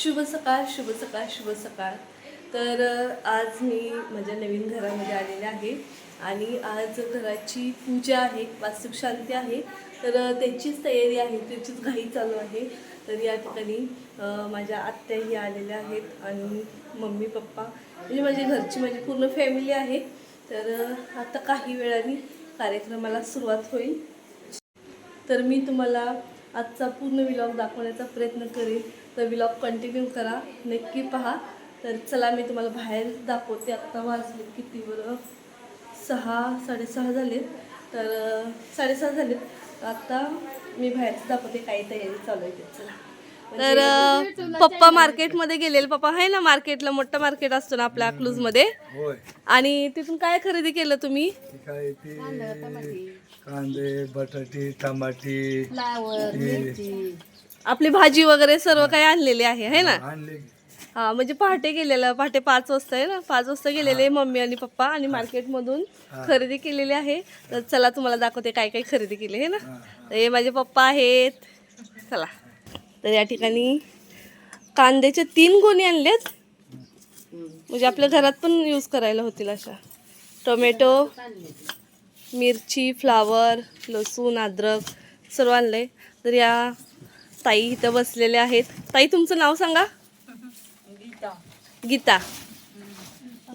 शुभ सकाळ शुभ सकाळ शुभ सकाळ. तर आज मी माझ्या नवीन घरामध्ये आलेले आहे आणि आज घराची पूजा आहे वास्तुक शांती आहे. तर त्याचीच तयारी आहे त्याचीच घाई चालू आहे. तर या ठिकाणी माझ्या आत्याही आलेल्या आहेत आणि मम्मी पप्पा म्हणजे माझी घरची माझी पूर्ण फॅमिली आहे. तर आता काही वेळाने कार्यक्रमाला सुरुवात होईल. तर मी तुम्हाला आजचा पूर्ण विलॉग दाखवण्याचा प्रयत्न करेन. तर विलॉग कंटिन्यू करा. नक्की पहा. तर चला मी तुम्हाला बाहेर दाखवते. आत्ता वाजले किती बरं? सहा साडेसहा झाले तर साडेसहा झाले आत्ता मी बाहेरच दाखवते. काही तयारी चालू आहे. चला. तर अं, पप्पा मार्केटमध्ये गेलेले. पप्पा आहे ना मार्केटला मोठं मार्केट असतो ना आपल्या अकलूजमध्ये. होय. आणि तिथून काय खरेदी केलं तुम्ही? ती काय ते कांदे बटाटे टमाटे ते आपली भाजी वगैरे सर्व काही आणलेली आहे है ना? आणले हा म्हणजे पहाटे गेलेलं पहाटे पाच वाजता आहे ना? पाच वाजता गेलेले मम्मी आणि पप्पा आणि मार्केटमधून खरेदी केलेली आहे. तर चला तुम्हाला दाखवते काय काय खरेदी केली आहे ना? हे माझे पप्पा आहेत. चला. तर या ठिकाणी कांद्याचे तीन गोणी आणलेत. म्हणजे आपल्या घरात पण यूज करायला होतील अशा. टोमॅटो मिरची फ्लावर लसूण अद्रक सर्व आणलंय. तर या ताई इथं बसलेल्या आहेत. ताई तुमचं नाव सांगा? गीता.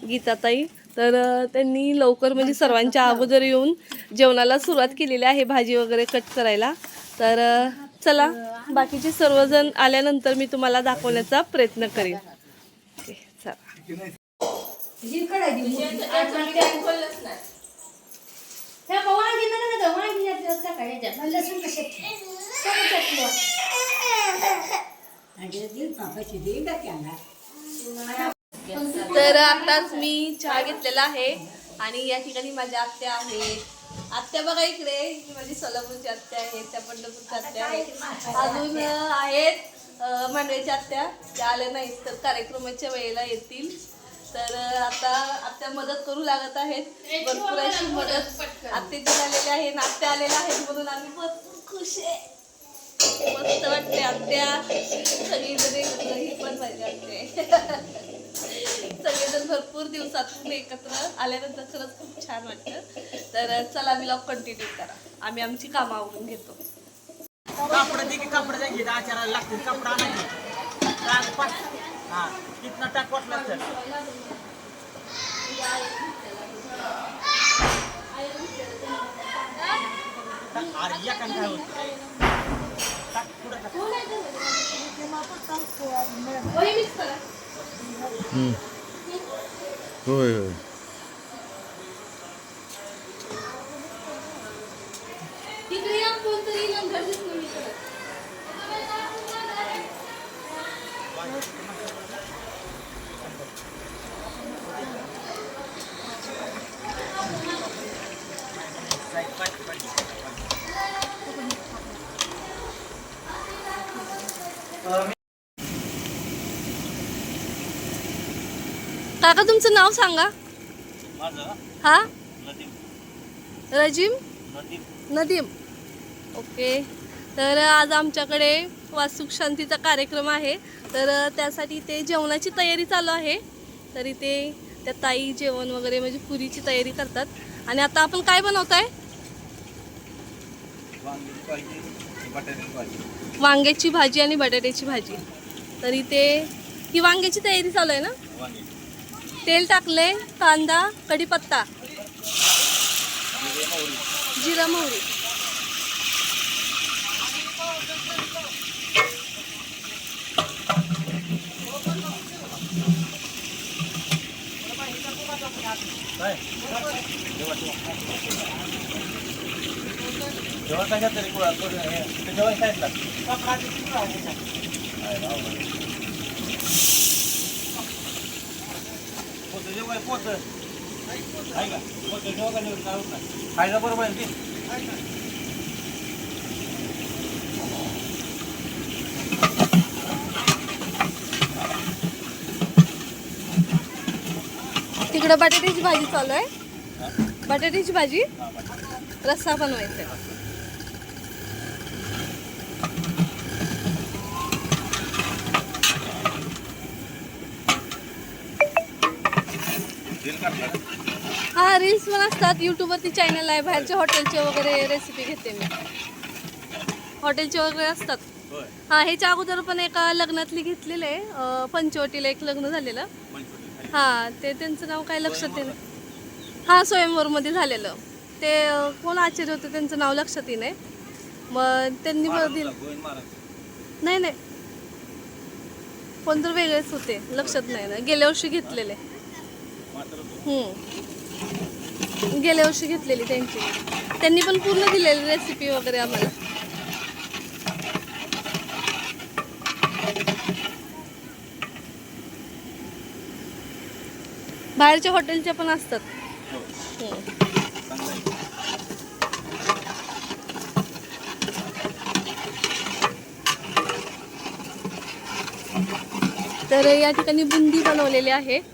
गीता. ताई. तर त्यांनी लवकर म्हणजे सर्वांच्या अगोदर येऊन जेवणाला सुरुवात केलेली आहे. भाजी वगैरे कट करायला. तर चला बाकीचे सर्वजण आल्यानंतर मी तुम्हाला दाखवण्याचा प्रयत्न करेन. चला. तर आताच मी चहा घेतलेला आहे आणि या ठिकाणी माझ्या आत्या आहेत. आत्या बघा इकडे ही माझी सोलापूरची आत्या आहेत त्या पंढरपूरच्या आत्या आहेत. अजून आहेत मांडव्याच्या आत्या. त्या आल्या नाहीत तर कार्यक्रमाच्या वेळेला येतील. तर आता आत्या मदत करू लागत आहेत. भरपूर अशी मदत आत्याची झालेली आहे आत्या आलेल्या आहेत म्हणून आम्ही भरपूर खुश आहे. मस्त वाटते आत्या. सगळीजण एकत्र ही पण पाहिजे आत्या सगळेजण भरपूर दिवसातून एकत्र आल्यानंतर खरंच खूप छान वाटतं. तर चला व्लॉग कंटिन्यू करा. आम्ही आमची कामं आवरून घेतो. कापड दे की कापड घेत आचाराला लागतील. कपडा आणायचे टाक पाच हा कितना टाक वाटला तर. टाक, अरे या काय होत? टाक पुढं टाक. होय होय तिकडे या कोणतरी नंतर दिसलं मी करत. काका तुमचं नाव सांगा. हा? नदीम. रजीम नदीम. नदीम. ओके. तर आज आमच्याकडे वास्तुक शांतीचा कार्यक्रम आहे. तर त्यासाठी ते जेवणाची तयारी चालू आहे. तर इथे त्या ताई जेवण वगैरे म्हणजे पुरीची तयारी करतात. आणि आता आपण काय बनवताय? वांग्याची भाजी बटाट्याची भाजी. वांग्याची भाजी आणि बटाट्याची भाजी. तर इथे ही वांग्याची तयारी चालू आहे ना? तेल टाकले कांदा कढीपत्ता. जिरा मोहरी. काय जेव्हा जेव्हा काय तरी कुळा जेव्हा साईडला आहे का? नाही खायला बरोबर आहे की तिकडं बटाट्याची भाजी चालू आहे. बटाट्याची भाजी रस्सा बनवायचा आहे. हा रील्स पण असतात. यूट्यूबवरती चॅनल आहे. बाहेरच्या हॉटेलचे वगैरे रेसिपी घेते मी. हॉटेलचे वगैरे असतात. हा ह्याच्या अगोदर पण एका लग्नातली घेतलेलं आहे. अं, पंचवटीला एक लग्न झालेलं. हा ते त्यांचं नाव काय लक्षात येईल हा स्वयंवरमध्ये झालेलं. ते अं, कोण आचार्य होते त्यांचं नाव लक्षात येईल मग त्यांनी बरं दिलं नाही नाही. कोणतर वेगळेच होते. लक्षात नाही ना गेल्या वर्षी घेतलेले. हम्म. गेल्या वर्षी घेतलेली त्यांची. त्यांनी पण पूर्ण दिलेली रेसिपी वगैरे आम्हाला. बाहेरच्या हॉटेलच्या पण असतात. हम्म. तर या ठिकाणी बुंदी बनवलेली आहे.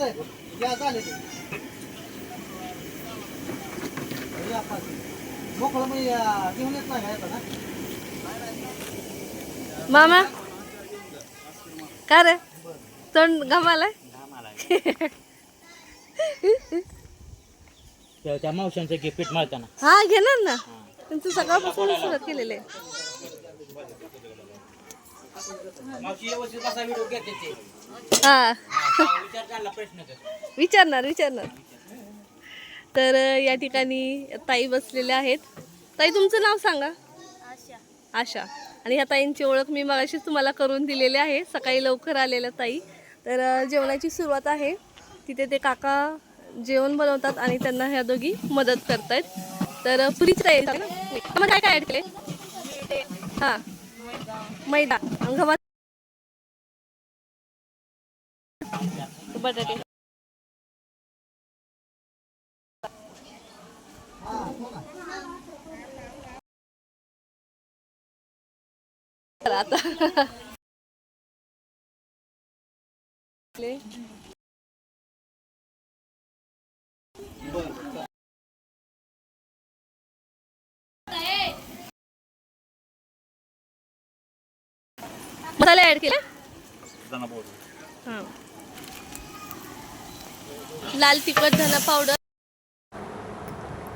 अशी. मोकळं मी घेऊन येत नाही का येतं ना मामा? का रे? तोंड घामालाय? त्या मावशांचं घे पीठ मळताना हा घेणार ना. त्यांचं सकाळपासून सुरुवात केलेली आहे. मावशी व्यवस्थित कसा व्हिडिओ घेते हा. विचारणार विचारणार. तर या ठिकाणी ताई बसलेल्या आहेत. ताई तुमचं नाव सांगा. आशा. आणि ह्या ताईंची ओळख मी मगाशीच तुम्हाला करून दिलेली आहे. सकाळी लवकर आलेल्या ताई. तर जेवणाची सुरुवात आहे. तिथे ते काका जेवण बनवतात आणि त्यांना ह्या दोघी मदत करतायत. तर पुरीची ताई आहे. ना? मग काय काय ॲड केले हां. मैदा. आणि बटाटे. आता. मसाले ऍड केले? हां. लाल तिखट धना पावडर.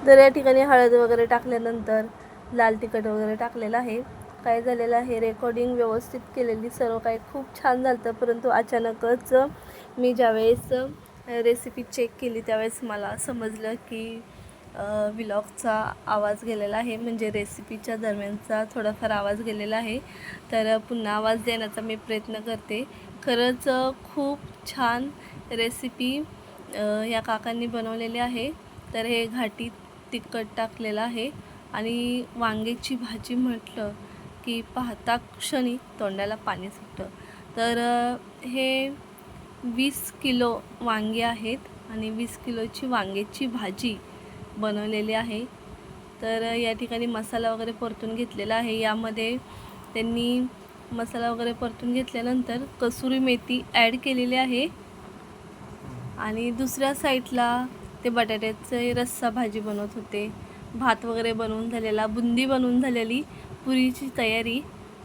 तर या ठिकाणी हळद वगैरे टाकल्यानंतर लाल तिखट वगैरे टाकलेलं आहे. काय झालेलं आहे रेकॉर्डिंग व्यवस्थित केलेली सर्व काही खूप छान झालं परंतु अचानकच मी ज्यावेळेस रेसिपी चेक केली त्यावेळेस मला समजलं की विलॉगचा आवाज गेलेला आहे. म्हणजे रेसिपीच्या दरम्यानचा थोडाफार आवाज गेलेला आहे. तर पुन्हा आवाज देण्याचा मी प्रयत्न करते. खरंच खूप छान रेसिपी या काकांनी बनवलेले आहे. तर हे घाटी तिखट टाकलेलं आहे. आणि वांग्याची भाजी म्हटलं की पाहता क्षणी तोंडाला पाणी सुटतं. तर हे वीस किलो वांगे आहेत आणि वीस किलोची वांग्याची भाजी बनवलेली आहे. तर या ठिकाणी मसाला वगैरे परतून घेतलेला आहे. यामध्ये त्यांनी मसाला वगैरे परतून घेतल्यानंतर कसुरी मेथी ॲड केलेली आहे. आणि दुसऱ्या साईडला ते बटाट्याचे रस्सा भाजी बनवत होते. भात वगैरे बनवून झालेला बुंदी बनवून झालेली पुरीची तयारी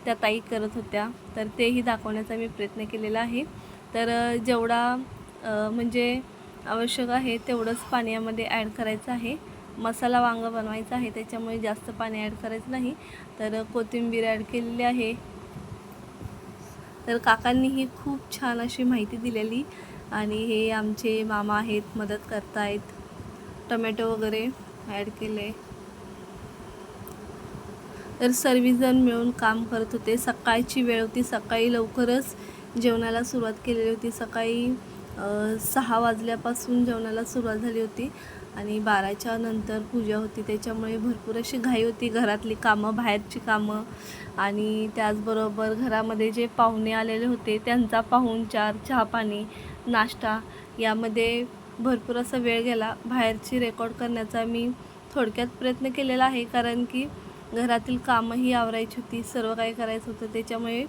त्या ताई करत होत्या. तर तेही दाखवण्याचा मी प्रयत्न केलेला आहे. तर जेवढा म्हणजे आवश्यक आहे तेवढंच पाणी यामध्ये ॲड करायचं आहे. मसाला वांगं बनवायचा आहे त्याच्यामुळे जास्त पाणी ॲड करायचं नाही. तर कोथिंबीर ॲड केलेली आहे. तर काकांनीही खूप छान अशी माहिती दिलेली. आणि हे आमचे मामा आहेत मदत करतायत. टमॅटो वगैरे ॲड केले. तर सर्वजण मिळून काम करत होते. सकाळची वेळ होती. सकाळी लवकरच जेवणाला सुरुवात केलेली होती. सकाळी सहा वाजल्यापासून जेवणाला सुरुवात झाली होती. आणि बाराच्या नंतर पूजा होती त्याच्यामुळे भरपूर अशी घाई होती घरातली कामं बाहेरची कामं. आणि त्याचबरोबर घरामध्ये जे पाहुणे आलेले होते त्यांचा पाहुणचार चहा पाणी नाश्ता यामध्ये भरपूर असा वेळ गेला. बाहेरची रेकॉर्ड करण्याचा मी थोडक्यात प्रयत्न केलेला आहे कारण की घरातील कामंही आवरायची होती सर्व काही करायचं होतं. त्याच्यामुळे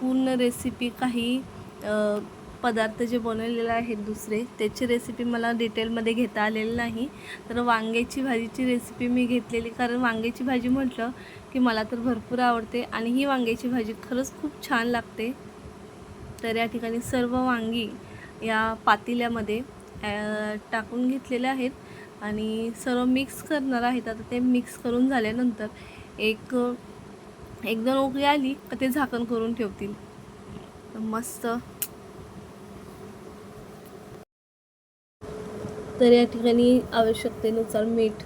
पूर्ण रेसिपी काही पदार्थ जे बनवलेले आहेत दुसरे त्याची रेसिपी मला डिटेलमध्ये घेता आलेली नाही. तर वांग्याची भाजीची रेसिपी मी घेतलेली कारण वांग्याची भाजी म्हटलं की मला तर भरपूर आवडते आणि ही वांग्याची भाजी खरंच खूप छान लागते. तर या ठिकाणी सर्व वांगी या पातेल्यामध्ये टाकून घेतलेले आहेत आणि सर्व मिक्स करणार आहेत. आता ते मिक्स करून झाल्यानंतर एक एक दोन उकळी आली का ते झाकण करून ठेवतील. मस्त तर या ठिकाणी आवश्यकतेनुसार मीठ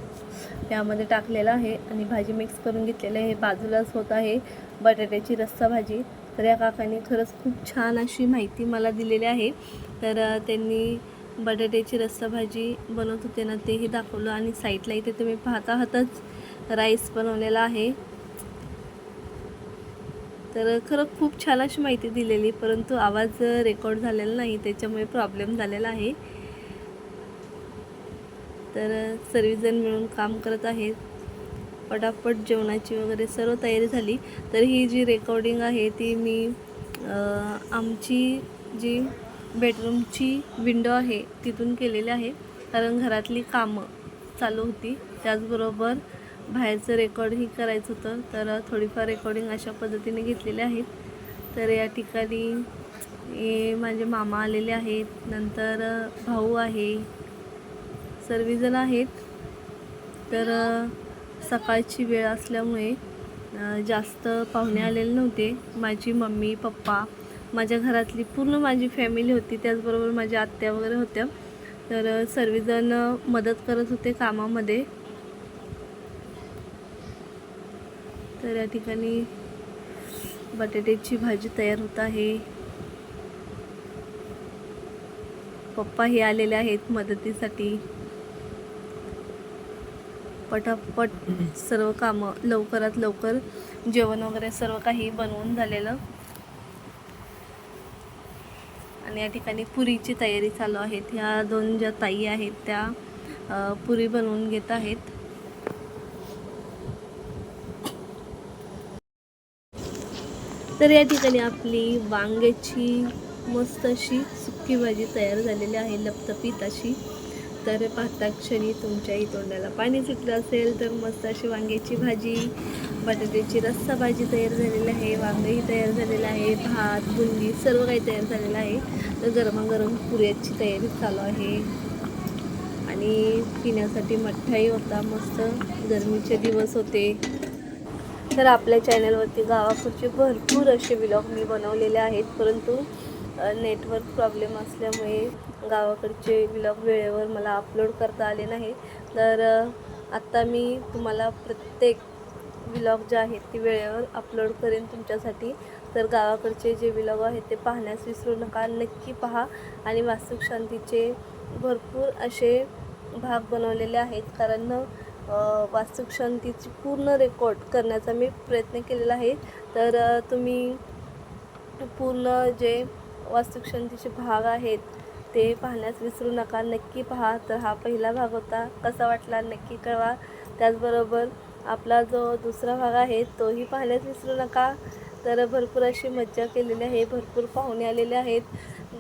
यामध्ये टाकलेलं आहे आणि भाजी मिक्स करून घेतलेली आहे. बाजूलाच होत आहे बटाट्याची रस्सा भाजी. तर या काकांनी खरंच खूप छान अशी माहिती मला दिलेली आहे. तर त्यांनी बटाट्याची रस्सा भाजी बनवत होते ना तेही दाखवलं आणि साईडला इथे तुम्ही पाहत आहातच राईस बनवलेला आहे. तर खरं खूप छान अशी माहिती दिलेली परंतु आवाज रेकॉर्ड झालेला नाही त्याच्यामुळे प्रॉब्लेम झालेला आहे. तर सर्वजण मिळून काम करत आहेत. पटापट जेवणाची वगैरे सर्व तयारी झाली. तर ही जी रेकॉर्डिंग आहे ती मी आमची जी बेडरूमची विंडो आहे तिथून केलेली आहे. कारण घरातली कामं चालू होती. त्याचबरोबर बाहेरचं रेकॉर्डही करायचं होतं. तर थोडीफार रेकॉर्डिंग अशा पद्धतीने घेतलेली आहेत. तर या ठिकाणी माझे मामा आलेले आहेत. नंतर भाऊ आहे. सर्वजण आहेत. तर सकाळची वेळ असल्यामुळे जास्त पाहुणे आलेले नव्हते. माझी मम्मी पप्पा माझ्या घरातली पूर्ण माझी फॅमिली होती. त्याचबरोबर माझ्या आत्या वगैरे होत्या. तर सर्वजण मदत करत होते कामामध्ये. तर या ठिकाणी बटाट्याची भाजी तयार होत आहे. पप्पा हे आलेले आहेत मदतीसाठी. पटापट सर्व कामं लवकरात लवकर जेवण वगैरे सर्व काही बनवून झालेलं. आणि या ठिकाणी पुरीची तयारी चालू आहे. ह्या दोन ज्या ताई आहेत त्या पुरी बनवून घेत आहेत. तर या ठिकाणी आपली वांग्याची मस्त अशी सुकी भाजी तयार झालेली आहे लपतपीत अशी. तर पाहता क्षणी तुमच्याही तोंडाला पाणी सुटलं असेल तर मस्त अशी वांग्याची भाजी बटाट्याची रस्सा भाजी तयार झालेली आहे वांगेही तयार झालेलं आहे भात बुंदी सर्व काही तयार झालेलं आहे. तर गरमागरम पुऱ्याची तयारी चालू आहे. आणि पिण्यासाठी मठ्ठाही होता मस्त गरमीचे दिवस होते. तर आपल्या चॅनलवरती गावाकडचे भरपूर असे व्लॉग मी बनवलेले आहेत परंतु नेटवर्क प्रॉब्लेम असल्यामुळे गावाकडचे ब्लॉग वेळेवर मला अपलोड करता आले नाही. तर आत्ता मी तुम्हाला प्रत्येक ब्लॉग जे आहेत ते वेळेवर अपलोड करेन तुमच्यासाठी. तर गावाकडचे जे ब्लॉग आहेत ते पाहण्यास विसरू नका नक्की पहा. आणि वास्तुक शांतीचे भरपूर असे भाग बनवलेले आहेत. कारण अ, वास्तुक शांतीची पूर्ण रेकॉर्ड करण्याचा मी प्रयत्न केलेला आहे. तर तुम्ही पूर्ण जे वास्तुक्षंतीचे भाग आहेत ते पाहण्यास विसरू नका. नक्की पहा. तर हा पहिला भाग होता. कसा वाटला? नक्की कळवा. त्याचबरोबर आपला जो दुसरा भाग आहे तोही पाहण्यास विसरू नका. तर भरपूर अशी मज्जा केलेली आहे. भरपूर पाहुणे आलेले आहेत.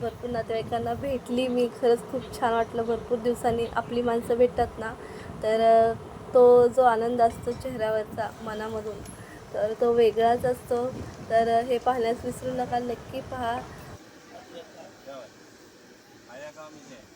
भरपूर नातेवाईकांना भेटली. मी खरंच खूप छान वाटलं. भरपूर दिवसांनी आपली माणसं भेटतात ना. तर तो जो आनंद असतो चेहऱ्यावरचा मनामधून तर तो वेगळाच असतो. तर हे पाहण्यास विसरू नका. नक्की पहा. आया का मी